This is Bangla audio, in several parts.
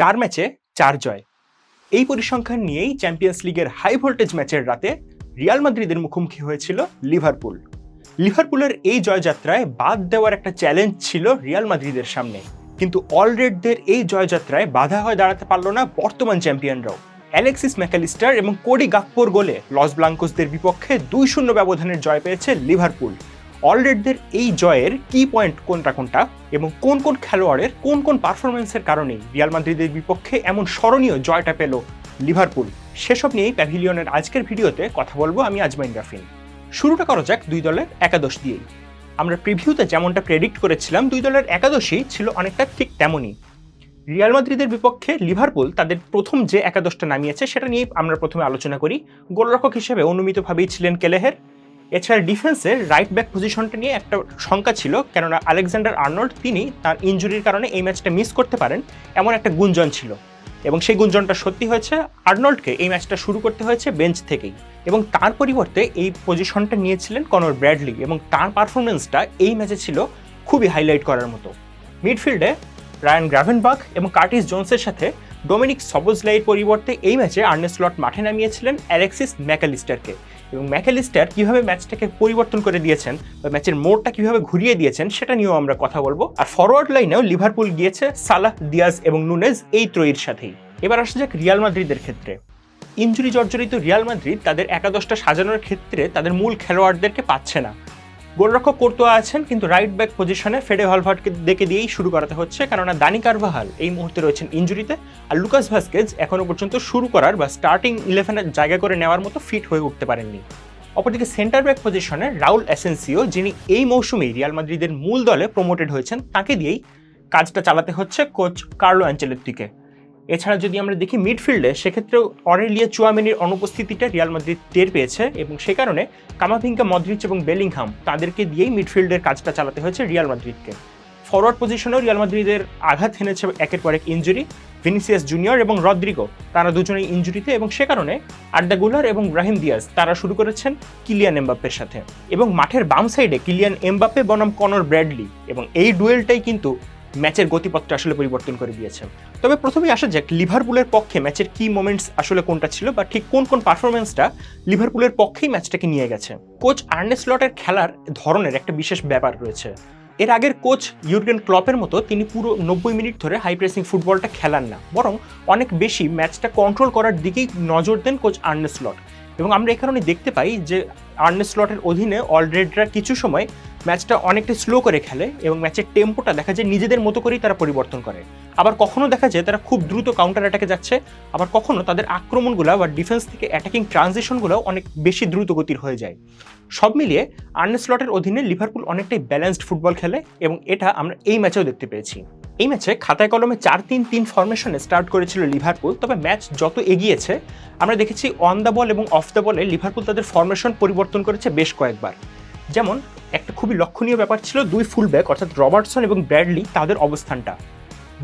চার ম্যাচে চার জয়। এই পরিসংখ্যান নিয়েই চ্যাম্পিয়ন্স লিগের হাই ভোল্টেজ ম্যাচের রাতে রিয়াল মাদ্রিদের মুখোমুখি হয়েছিল লিভারপুল লিভারপুলের এই জয়যাত্রায় বাদ দেওয়ার একটা চ্যালেঞ্জ ছিল রিয়াল মাদ্রিদের সামনে। কিন্তু অলরেডদের এই জয়যাত্রায় বাধা হয়ে দাঁড়াতে পারল না বর্তমান চ্যাম্পিয়নরাও অ্যালেক্সিস ম্যাকালিস্টার এবং কোডি গাকপোর গোলে লস ব্লাঙ্কোসদের বিপক্ষে দুই শূন্য ব্যবধানের জয় পেয়েছে লিভারপুল অলরেডদের এই জয়ের কি পয়েন্ট কোনটা কোনটা এবং কোন কোন খেলোয়াড়ের কোন কোন পারফরমেন্সের কারণেই রিয়াল মাদ্রিদের বিপক্ষে এমন স্মরণীয় জয়টা পেল লিভারপুল? সেসব নিয়েই প্যাভিলিয়নের আজকের ভিডিওতে কথা বলব আমি আজমাইন রাফিন। শুরুটা করা যাক দুই দলের একাদশ দিয়েই। আমরা প্রিভিউতে যেমনটা প্রেডিক্ট করেছিলাম, দুই দলের একাদশই ছিল অনেকটা ঠিক তেমনই। রিয়াল মাদ্রিদের বিপক্ষে লিভারপুল তাদের প্রথম যে একাদশটা নামিয়েছে, সেটা নিয়ে আমরা প্রথমে আলোচনা করি। গোলরক্ষক হিসেবে অনুমিতভাবেই ছিলেন কেলেহের। এছাড়া ডিফেন্সের রাইট ব্যাক পজিশনটা নিয়ে একটা শঙ্কা ছিল, কেননা আলেকজান্ডার আর্নল্ড, তিনি তার ইঞ্জুরির কারণে এই ম্যাচটা মিস করতে পারেন এমন একটা গুঞ্জন ছিল। এবং সেই গুঞ্জনটা সত্যি হয়েছে, আর্নল্ডকে এই ম্যাচটা শুরু করতে হয়েছে বেঞ্চ থেকেই। এবং তার পরিবর্তে এই পজিশনটা নিয়েছিলেন কনর ব্র্যাডলি এবং তার পারফরমেন্সটা এই ম্যাচে ছিল খুবই হাইলাইট করার মতো। মিডফিল্ডে রায়ান গ্রাভেনবাক এবং কার্টিস জোনসের সাথে ডোমিনিক সবজলাইয়ের পরিবর্তে এই ম্যাচে আর্নেস্লট মাঠে নামিয়েছিলেন অ্যালেক্সিস ম্যাকালিস্টারকে। এবং ম্যাকালিস্টার কীভাবে ম্যাচটাকে পরিবর্তন করে দিয়েছেন বা ম্যাচের মোড়টা কীভাবে ঘুরিয়ে দিয়েছেন সেটা নিয়েও আমরা কথা বলব। আর ফরওয়ার্ড লাইনেও লিভারপুল গিয়েছে সালাহ, দিয়াজ এবং নুনেজ এই ত্রয়ীর সাথেই। এবার আসা যাক রিয়াল মাদ্রিদের ক্ষেত্রে। ইঞ্জুরি জর্জরিত রিয়াল মাদ্রিদ তাদের একাদশটা সাজানোর ক্ষেত্রে তাদের মূল খেলোয়াড়দেরকে পাচ্ছে না। গোলরক্ষক কোর্তোয়া আছেন, কিন্তু রাইট ব্যাক পজিশনে ফেডে হলভার্টকে দেখে দিয়েই শুরু করাতে হচ্ছে, কেননা দানি কারভাহাল এই মুহূর্তে রয়েছেন ইঞ্জুরিতে, আর লুকাস ভাস্কেজ এখনও পর্যন্ত শুরু করার বা স্টার্টিং ইলেভেনের জায়গা করে নেওয়ার মতো ফিট হয়ে উঠতে পারেননি। অপরদিকে সেন্টার ব্যাক পজিশনে রাউল অ্যাসেন্সিও, যিনি এই মৌসুমেই রিয়াল মাদ্রিদের মূল দলে প্রমোটেড হয়েছেন, তাকে দিয়েই কাজটা চালাতে হচ্ছে কোচ কার্লো অ্যাঞ্চেলেত্তিকে এছাড়া যদি আমরা দেখি মিডফিল্ডে সেক্ষেত্রেও অরেলিয়া চুয়ামিনির অনুপস্থিতিটা রিয়াল মাদ্রিদ টের পেয়েছে এবং সে কারণে কামাভিঙ্কা মদ্রিচ এবং বেলিংহাম তাদেরকে দিয়েই মিডফিল্ডের কাজটা চালাতে হয়েছে রিয়াল মাদ্রিদকে। ফরওয়ার্ড পজিশনেও রিয়াল মাদ্রিদের আঘাত এনেছে একের পর এক ইঞ্জুরি ভিনিসিয়াস জুনিয়র এবং রদ্রিগো তারা দুজনেই ইঞ্জুরিতে এবং সে কারণে আড্ডা গুলার এবং ব্রাহিম দিয়াজ তারা শুরু করেছেন কিলিয়ান এমবাপ্পের সাথে। এবং মাঠের বাম সাইডে কিলিয়ান এমবাপ্পে বনাম কনর ব্র্যাডলি এবং এই ডুয়েলটাই কিন্তু ম্যাচের গতিপথটা আসলে পরিবর্তন করে দিয়েছে। তবে প্রথমেই আসা যাক, লিভারপুলের পক্ষে ম্যাচের কি মোমেন্টস আসলে কোনটা ছিল বা ঠিক কোন কোন পারফরমেন্সটা লিভারপুলের পক্ষেই ম্যাচটাকে নিয়ে গেছে। কোচ আর্নেস লটের খেলার ধরনের একটা বিশেষ ব্যাপার রয়েছে। এর আগের কোচ ইউরগেন ক্লপের মতো তিনি পুরো নব্বই মিনিট ধরে হাই প্রেসিং ফুটবলটা খেলান না। বরং অনেক বেশি ম্যাচটা কন্ট্রোল করার দিকেই নজর দেন কোচ আর্নেস লট এবং আমরা কারণে দেখতে পাই যে আর্নেস স্লটের অধীনে অলরেডরা কিছু সময় ম্যাচটা অনেকটা স্লো করে খেলে এবং ম্যাচের টেম্পোটা দেখা যায় নিজেদের মতো করেই তারা পরিবর্তন করে। আবার কখনো দেখা যায় তারা খুব দ্রুত কাউন্টার অ্যাটাকে যাচ্ছে, আবার কখনো তাদের আক্রমণগুলো বা ডিফেন্স থেকে অ্যাটাকিং ট্রানজিশনগুলো অনেক বেশি দ্রুত গতির হয়ে যায়। সব মিলিয়ে আর্নেস স্লটের অধীনে লিভারপুল অনেকটাই ব্যালেন্সড ফুটবল খেলে এবং এটা আমরা এই ম্যাচেও দেখতে পেয়েছি। এই ম্যাচে খাতায় কলমে চার তিন তিন ফরমেশনে স্টার্ট করেছিল লিভারপুল তবে ম্যাচ যত এগিয়েছে, আমরা দেখেছি অন দ্য বল এবং অফ দ্য বলে লিভারপুল তাদের ফরমেশন পরিবর্তন করেছে বেশ কয়েকবার। যেমন, একটা খুবই লক্ষণীয় ব্যাপার ছিল দুই ফুলব্যাক অর্থাৎ রবার্টসন এবং ব্র্যাডলি তাদের অবস্থানটা।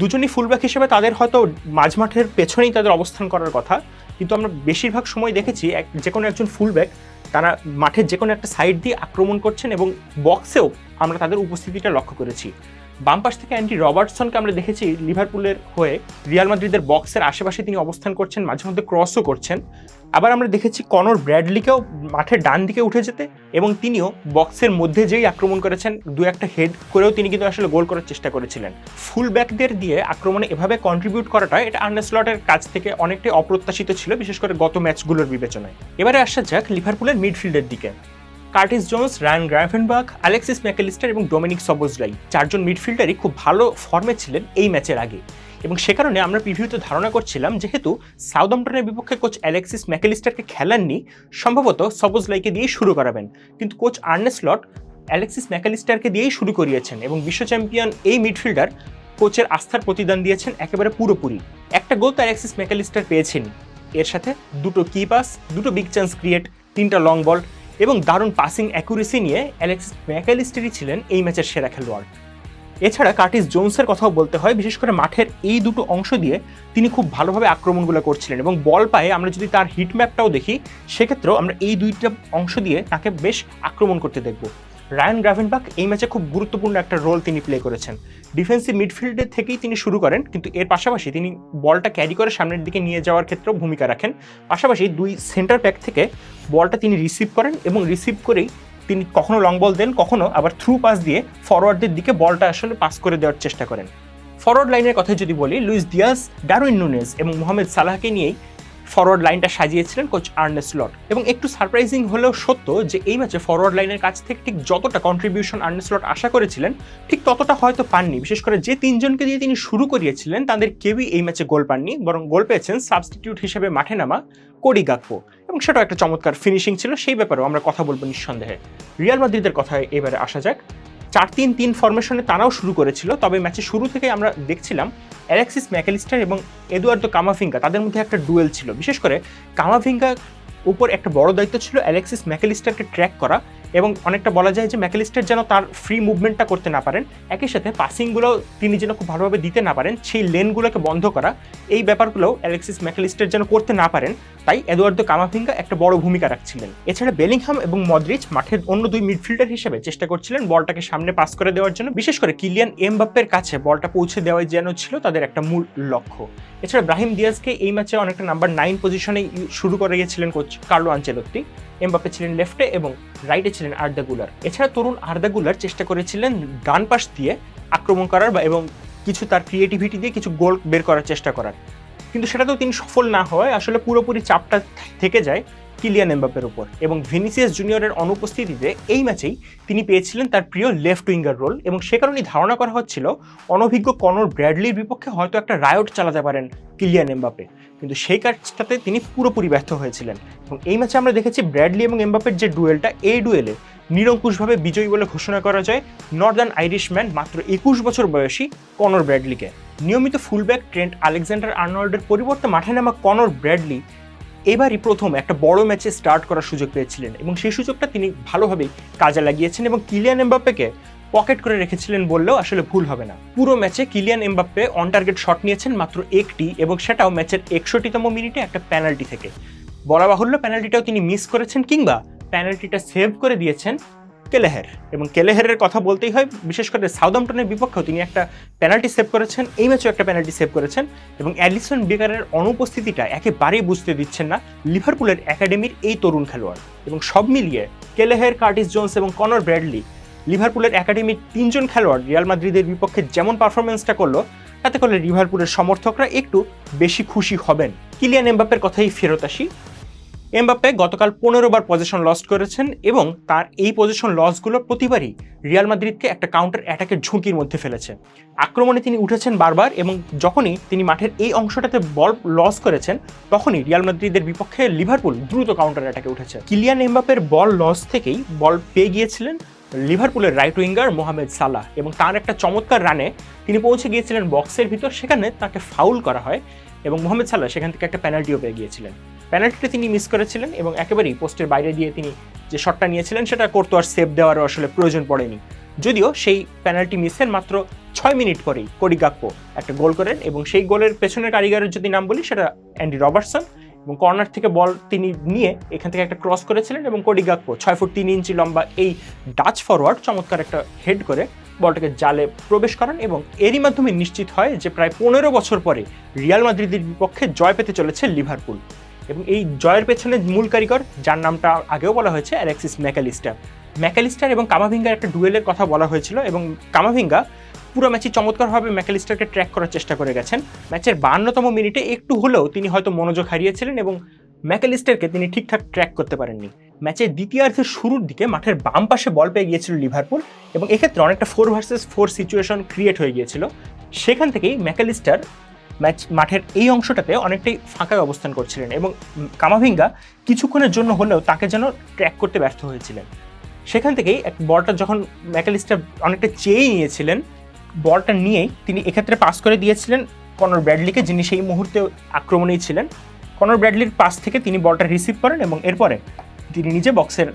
দুজনই ফুলব্যাক হিসেবে তাদের হয়তো মাঝমাঠের পেছনেই তাদের অবস্থান করার কথা, কিন্তু আমরা বেশিরভাগ সময় দেখেছি এক যে কোনো একজন ফুলব্যাক তারা মাঠের যে কোনো একটা সাইড দিয়ে আক্রমণ করছেন এবং বক্সেও আমরা তাদের উপস্থিতিটা লক্ষ্য করেছি। বাম পাশ থেকে অ্যান্ডি রবার্টসনকে আমরা দেখেছি লিভারপুলের হয়ে রিয়াল মাদ্রিদের বক্সের আশেপাশে তিনি অবস্থান করছেন, মাঝে মধ্যে ক্রসও করছেন। আবার আমরা দেখেছি কনর ব্র্যাডলিকেও মাঠের ডান দিকে উঠে যেতে এবং তিনিও বক্সের মধ্যে যেই আক্রমণ করেছেন, দু একটা হেড করেও তিনি কিন্তু আসলে গোল করার চেষ্টা করেছিলেন। ফুল ব্যাকদের দিয়ে আক্রমণে এভাবে কন্ট্রিবিউট করাটা এটা আর্নেস্লটের কাছ থেকে অনেকটাই অপ্রত্যাশিত ছিল, বিশেষ করে গত ম্যাচগুলোর বিবেচনায়। এবারে আসা যাক লিভারপুলের মিডফিল্ডের দিকে। Curtis Jones, Ryan Gravenberch Alexis Mac Allister এবং ডোমিনিক সবোজলাই চারজন মিডফিল্ডারই খুব ভালো ফর্মে ছিলেন এই ম্যাচের আগে। এবং সে কারণে আমরা প্রিভিউতে ধারণা করছিলাম, যেহেতু সাউদাম্পটনের বিপক্ষে কোচ অ্যালেক্সিস ম্যাকেলিস্টারকে খেলাননি, সম্ভবত সবোজলাইকে দিয়েই শুরু করাবেন। কিন্তু কোচ আর্নেস লট অ্যালেক্সিস ম্যাকেলিস্টারকে দিয়েই শুরু করিয়েছেন এবং বিশ্ব চ্যাম্পিয়ন এই মিডফিল্ডার কোচের আস্থার প্রতিদান দিয়েছেন একেবারে পুরোপুরি। একটা গোল তো অ্যালেক্সিস ম্যাকেলিস্টার পেয়েছেন এর সাথে দুটো কি পাস, দুটো বিগ চান্স ক্রিয়েট, তিনটা লং বল এবং দারুণ পাসিং অ্যাকুরেসি নিয়ে অ্যালেক্স ম্যাকালিস্টেরই ছিলেন এই ম্যাচের সেরা খেলোয়াড়। এছাড়া কার্টিস জোনসের কথাও বলতে হয়, বিশেষ করে মাঠের এই দুটো অংশ দিয়ে তিনি খুব ভালোভাবে আক্রমণগুলো করছিলেন এবং বল পায়ে আমরা যদি তার হিটম্যাপটাও দেখি, সেক্ষেত্রেও আমরা এই দুইটা অংশ দিয়ে তাকে বেশ আক্রমণ করতে দেখব। রায়ান গ্রাভেনবাক এই ম্যাচে খুব গুরুত্বপূর্ণ একটা রোল তিনি প্লে করেছেন। ডিফেন্সিভ মিডফিল্ডে থেকেই তিনি শুরু করেন, কিন্তু এর পাশাপাশি তিনি বলটা ক্যারি করে সামনের দিকে নিয়ে যাওয়ার ক্ষেত্রেও ভূমিকা রাখেন। পাশাপাশি দুই সেন্টার ব্যাক থেকে বলটা তিনি রিসিভ করেন এবং রিসিভ করেই তিনি কখনো লং বল দেন, কখনো আবার থ্রু পাস দিয়ে ফরওয়ার্ডদের দিকে বলটা আসলে পাস করে দেওয়ার চেষ্টা করেন। ফরওয়ার্ড লাইনের কথা যদি বলি লুইস দিয়াস ডারউইন নুনেজ এবং মোহাম্মদ সালাহকে নিয়েই ফরওয়ার্ড লাইনটা সাজিয়েছিলেন কোচ আর্নেস লট এবং একটু সারপ্রাইজিং হলেও সত্য যে এই ম্যাচে ফরওয়ার্ড লাইনের কাছ থেকে ঠিক যতটা কন্ট্রিবিউশন আর্নেস লট আশা করেছিলেন, ঠিক ততটা হয়তো পাননি। বিশেষ করে যে তিনজনকে দিয়ে তিনি শুরু করিয়েছিলেন, তাদের কেউই এই ম্যাচে গোল পাননি, বরং গোল পেয়েছেন সাবস্টিটিউট হিসেবে মাঠে নামা কোডি গাকপো। এবং সেটাও একটা চমৎকার ফিনিশিং ছিল, সেই ব্যাপারেও আমরা কথা বলব নিঃসন্দেহে। রিয়াল মাদ্রিদের কথায় এবারে আসা যাক। চার তিন তিন ফরমেশনে তারাও শুরু করেছিল। তবে ম্যাচের শুরু থেকে আমরা দেখছিলাম অ্যালেক্সিস ম্যাকেলিস্টার এবং এদুয়ার্দো কামাফিঙ্গা তাদের মধ্যে একটা ডুয়েল ছিল। বিশেষ করে কামাফিঙ্গা উপর একটা বড় দায়িত্ব ছিল অ্যালেক্সিস ম্যাকেলিস্টারকে ট্র্যাক করা এবং অনেকটা বলা যায় যে ম্যাকেলিস্টার যেন তার ফ্রি মুভমেন্টটা করতে না পারেন, একই সাথে পাসিংগুলো তিনি যেন খুব ভালোভাবে দিতে না পারেন, সেই লেনগুলোকে বন্ধ করা, এই ব্যাপারগুলোও অ্যালেক্সিস ম্যাকেলিস্টার যেন করতে না পারেন, তাই এদুয়ার্দো কামাফিঙ্গা একটা বড় ভূমিকা রাখছিলেন। এছাড়া বেলিংহাম এবং মদ্রিচ মাঠের অন্য দুই মিডফিল্ডার হিসেবে চেষ্টা করছিলেন বলটাকে সামনে পাস করে দেওয়ার জন্য, বিশেষ করে কিলিয়ান এমবাপ্পের কাছে বলটা পৌঁছে দেওয়াই যেন ছিল তাদের একটা মূল লক্ষ্য। এছাড়া ব্রাহিম দিয়াজকে এই ম্যাচে অনেকটা নাম্বার নাইন পজিশনে শুরু করে গিয়েছিলেন কোচ কার্লো আঞ্চেলত্তি। এমবাপ্পে ছিলেন লেফটে এবং রাইটে ছিলেন আর্দা গুলার। এছাড়া তরুণ আর্দা গুলার চেষ্টা করেছিলেন ডান পাশ দিয়ে আক্রমণ করার বা এবং কিছু তার ক্রিয়েটিভিটি দিয়ে কিছু গোল বের করার চেষ্টা করার। কিন্তু সেটাতেও তিনি সফল না হওয়ায় আসলে পুরোপুরি চাপটা থেকে যায়। কিলিয়ান এমবাপের উপর এবং ভিনিসিয়াস জুনিয়রের অনুপস্থিতিতে এই ম্যাচেই তিনি পেয়েছিলেন তার প্রিয় লেফট উইঙ্গার রোল এবং সে কারণেই ধারণা করা হচ্ছিল অনভিজ্ঞ কনর ব্র্যাডলির বিপক্ষে হয়তো একটা রায়ট চালাতে পারেন কিলিয়ান এমবাপে কিন্তু সেই কাজটাতে তিনি পুরোপুরি ব্যর্থ হয়েছিলেন এবং এই ম্যাচে আমরা দেখেছি ব্র্যাডলি এবং এমবাপের যে ডুয়েলটা, এই ডুয়েলে নিরঙ্কুশভাবে বিজয়ী বলে ঘোষণা করা যায় নর্দার্ন আইরিশম্যান মাত্র একুশ বছর বয়সী কনর ব্র্যাডলিকে। নিয়মিত ফুলব্যাক ট্রেন্ট আলেকজান্ডার আর্নল্ডের পরিবর্তে মাঠে নামা কনর ব্র্যাডলি এবারই প্রথম একটা বড় ম্যাচে স্টার্ট করার সুযোগ পেয়েছিলেন এবং সেই সুযোগটা তিনি ভালোভাবেই কাজে লাগিয়েছেন এবং কিলিয়ান এমবাপ্পেকে পকেট করে রেখেছিলেন বললেও আসলে ভুল হবে না। পুরো ম্যাচে Kylian Mbappe on target shot নিয়েছেন মাত্র একটি এবং সেটাও ম্যাচের একষট্টিতম মিনিটে একটা পেনাল্টি থেকে। বলা বাহুল্য পেনাল্টিটাও তিনি মিস করেছেন কিংবা পেনাল্টিটা সেভ করে দিয়েছেন কেলেহের। এবং কেলেহেরের কথা বলতেই হয়, বিশেষ করে সাউদাম্পটনের বিপক্ষেও তিনি একটা পেনাল্টি সেভ করেছেন, এই ম্যাচেও একটা পেনাল্টি সেভ করেছেন এবং অ্যালিসন বেকারের অনুপস্থিতিটা একেবারেই বুঝতে দিচ্ছেন না লিভারপুলের একাডেমির এই তরুণ খেলোয়াড়। এবং সব মিলিয়ে কেলেহের, কার্টিস জোন্স এবং কনর ব্র্যাডলি লিভারপুলের একাডেমির তিনজন খেলোয়াড় রিয়াল মাদ্রিদের বিপক্ষে যেমন পারফরমেন্সটা করল, তাতে করলে লিভারপুলের সমর্থকরা একটু বেশি খুশি হবেন। কিলিয়ান এমবাপ্পের কথাই ফেরত আসি। এমবাপ্পে গতকাল পনেরো বার পজিশন লস করেছেন এবং তার এই পজিশন লসগুলো প্রতিবারই রিয়াল মাদ্রিদকে একটা কাউন্টার অ্যাটাকের ঝুঁকির মধ্যে ফেলেছে। আক্রমণে তিনি উঠেছেন বারবার এবং যখনই তিনি মাঠের এই অংশটাতে বল লস করেছেন, তখনই রিয়াল মাদ্রিদের বিপক্ষে লিভারপুল দ্রুত কাউন্টার অ্যাটাকে উঠেছে। কিলিয়ান এমবাপের বল লস থেকেই বল পেয়ে গিয়েছিলেন লিভারপুলের রাইট উইঙ্গার মোহামেদ সালাহ এবং তার একটা চমৎকার রানে তিনি পৌঁছে গিয়েছিলেন বক্সের ভিতর, সেখানে তাকে ফাউল করা হয়। এবং মোহামেদ সালাহ সেখান থেকে একটা পেনাল্টিও পেয়ে গিয়েছিলেন। পেনাল্টিটা তিনি মিস করেছিলেন এবং একেবারেই পোস্টের বাইরে দিয়ে তিনি যে শটটা নিয়েছিলেন সেটা করতো আর সেভ দেওয়ারও আসলে প্রয়োজন পড়েনি। যদিও সেই পেনাল্টি মিসের মাত্র ছয় মিনিট পরেই কোডি গাপ্পো একটা গোল করেন এবং সেই গোলের পেছনের কারিগরের যদি নাম বলি সেটা অ্যান্ডি রবার্টসন এবং কর্নার থেকে বল তিনি নিয়ে এখান থেকে একটা ক্রস করেছিলেন এবং কোডি গাপ্পো ছয় ফুট তিন ইঞ্চি লম্বা এই ডাচ ফরওয়ার্ড চমৎকার একটা হেড করে বলটাকে জালে প্রবেশ করান এবং এরই মাধ্যমে নিশ্চিত হয় যে প্রায় পনেরো বছর পরে রিয়াল মাদ্রিদের বিপক্ষে জয় পেতে চলেছে লিভারপুল। এবং এই জয়ের পেছনে মূল কারিগর, যার নামটা আগেও বলা হয়েছে, অ্যালেক্সিস ম্যাকালিস্টার। ম্যাকালিস্টার এবং কামাভিঙ্গার একটা ডুয়েলের কথা বলা হয়েছিল এবং কামাভিঙ্গা পুরো ম্যাচে চমৎকারভাবে ম্যাকালিস্টারকে ট্র্যাক করার চেষ্টা করে গেছেন। ম্যাচের বান্নতম মিনিটে একটু হলেও তিনি হয়তো মনোযোগ হারিয়েছিলেন এবং ম্যাকালিস্টারকে তিনি ঠিকঠাক ট্র্যাক করতে পারেননি। ম্যাচের দ্বিতীয়ার্ধের শুরুর দিকে মাঠের বাম পাশে বল পেয়ে গিয়েছিল লিভারপুল এবং এক্ষেত্রে অনেকটা four versus four situation create হয়ে গিয়েছিল। সেখান থেকেই ম্যাকালিস্টার ম্যাচ, মাঠের এই অংশটাতে অনেকটাই ফাঁকায় অবস্থান করছিলেন এবং কামাভিঙ্গা কিছুক্ষণের জন্য হলেও তাকে যেন ট্র্যাক করতে ব্যর্থ হয়েছিলেন। সেখান থেকেই এক বলটা যখন ম্যাকালিস্টার অনেকটা চেয়ে নিয়েছিলেন, বলটা নিয়েই তিনি এক্ষেত্রে পাস করে দিয়েছিলেন। কনর ব্র্যাডলিকে যিনি সেই মুহূর্তে আক্রমণেই ছিলেন কনর ব্র্যাডলির পাস থেকে তিনি বলটা রিসিভ করেন এবং এরপরে তিনি নিজে বক্সের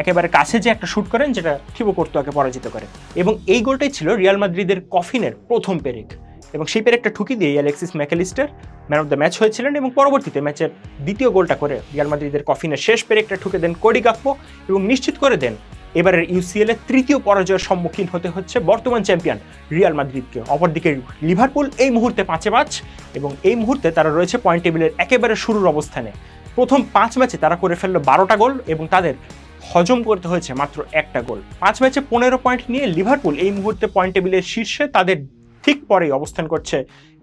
একেবারে কাছে যে একটা শ্যুট করেন, যেটা থিবো কর্তুয়াকে পরাজিত করে। এবং এই গোলটাই ছিল রিয়াল মাদ্রিদের কফিনের প্রথম পেরেক। এবং সেই পেরেকটা ঠুকি দিয়ে Alexis Mac Allister man of the match হয়েছিলেন এবং পরবর্তীতে ম্যাচের দ্বিতীয় গোলটা করে রিয়াল মাদ্রিদের কফিনের শেষ পেরেকটা ঠুকে দেন কোডি গাপ্পো এবং নিশ্চিত করে দেন এবারের ইউসিএল এর তৃতীয় পরাজয়ের সম্মুখীন হতে হচ্ছে বর্তমান চ্যাম্পিয়ন রিয়াল মাদ্রিদকে। অপরদিকে লিভারপুল এই মুহূর্তে পাঁচে পাঁচ এবং এই মুহূর্তে তারা রয়েছে পয়েন্ট টেবিলের একেবারে শুরুর অবস্থানে। প্রথম পাঁচ ম্যাচে তারা করে ফেলল বারোটা গোল এবং তাদের হজম করতে হয়েছে মাত্র একটা গোল। পাঁচ ম্যাচে পনেরো পয়েন্ট নিয়ে লিভারপুল এই মুহূর্তে পয়েন্ট টেবিলের শীর্ষে তাদের ঠিক পরেই অবস্থান করছে।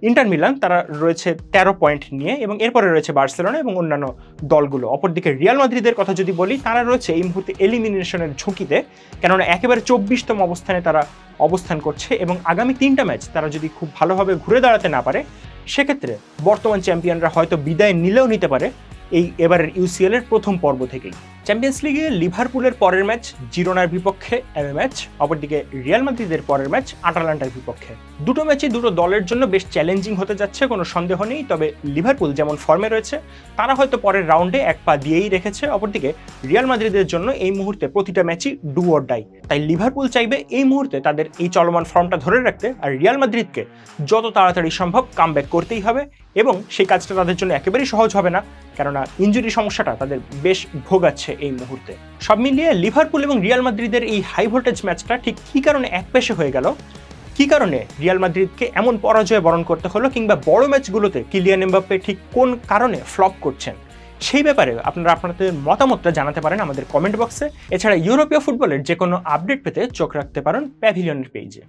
ইন্টার মিলান তারা রয়েছে তেরো পয়েন্ট নিয়ে এবং এরপরে রয়েছে বার্সেলোনা এবং অন্যান্য দলগুলো। অপরদিকে রিয়াল মাদ্রিদের কথা যদি বলি, তারা রয়েছে এই মুহূর্তে এলিমিনেশনের ঝুঁকিতে, কেননা একেবারে চব্বিশতম অবস্থানে তারা অবস্থান করছে এবং আগামী তিনটা ম্যাচ তারা যদি খুব ভালোভাবে ঘুরে দাঁড়াতে না পারে, সেক্ষেত্রে বর্তমান চ্যাম্পিয়নরা হয়তো বিদায় নিলেও নিতে পারে। এই এবারের ইউসিএল এর প্রথম পর্ব থেকেই। চ্যাম্পিয়ন্স লিগে লিভারপুলের পরের ম্যাচ জিরোনার বিপক্ষে এম ম্যাচ অপরদিকে রিয়াল মাদ্রিদের পরের ম্যাচ আটালান্টার বিপক্ষে। দুটো ম্যাচই দুটো দলের জন্য বেশ চ্যালেঞ্জিং হতে যাচ্ছে, কোনো সন্দেহ নেই, তবে লিভারপুল যেমন ফর্মে রয়েছে, তারা হয়তো পরের রাউন্ডে এক পা দিয়েই রেখেছে, অপরদিকে রিয়াল মাদ্রিদের জন্য এই মুহূর্তে প্রতিটা ম্যাচই ডু অর ডাই তাই লিভারপুল চাইবে এই মুহূর্তে তাদের এই চলমান ফর্মটা ধরে রাখতে, আর রিয়াল মাদ্রিদকে যত তাড়াতাড়ি সম্ভব কাম করতেই হবে এবং সেই কাজটা তাদের জন্য একেবারেই সহজ হবে না, কেননা ইঞ্জুরি সমস্যাটা তাদের বেশ ভোগাচ্ছে এই মুহূর্তে। সব মিলিয়ে লিভারপুল এবং রিয়াল মাদ্রিদের এই হাই ভোল্টেজ ম্যাচটা ঠিক কী কারণে এক পেশে হয়ে গেল? কি কারণে রিয়াল মাদ্রিদকে এমন পরাজয় বরণ করতে হলো কিংবা বড় ম্যাচগুলোতে কিলিয়ান এমবাপ্পে ঠিক কোন কারণে ফ্লপ করছেন? সেই ব্যাপারে আপনারা আপনাদের মতামতটা জানাতে পারেন আমাদের কমেন্ট বক্সে এছাড়া ইউরোপীয় ফুটবলের যে কোনো আপডেট পেতে চোখ রাখতে পারেন প্যাভিলিয়নের পেজে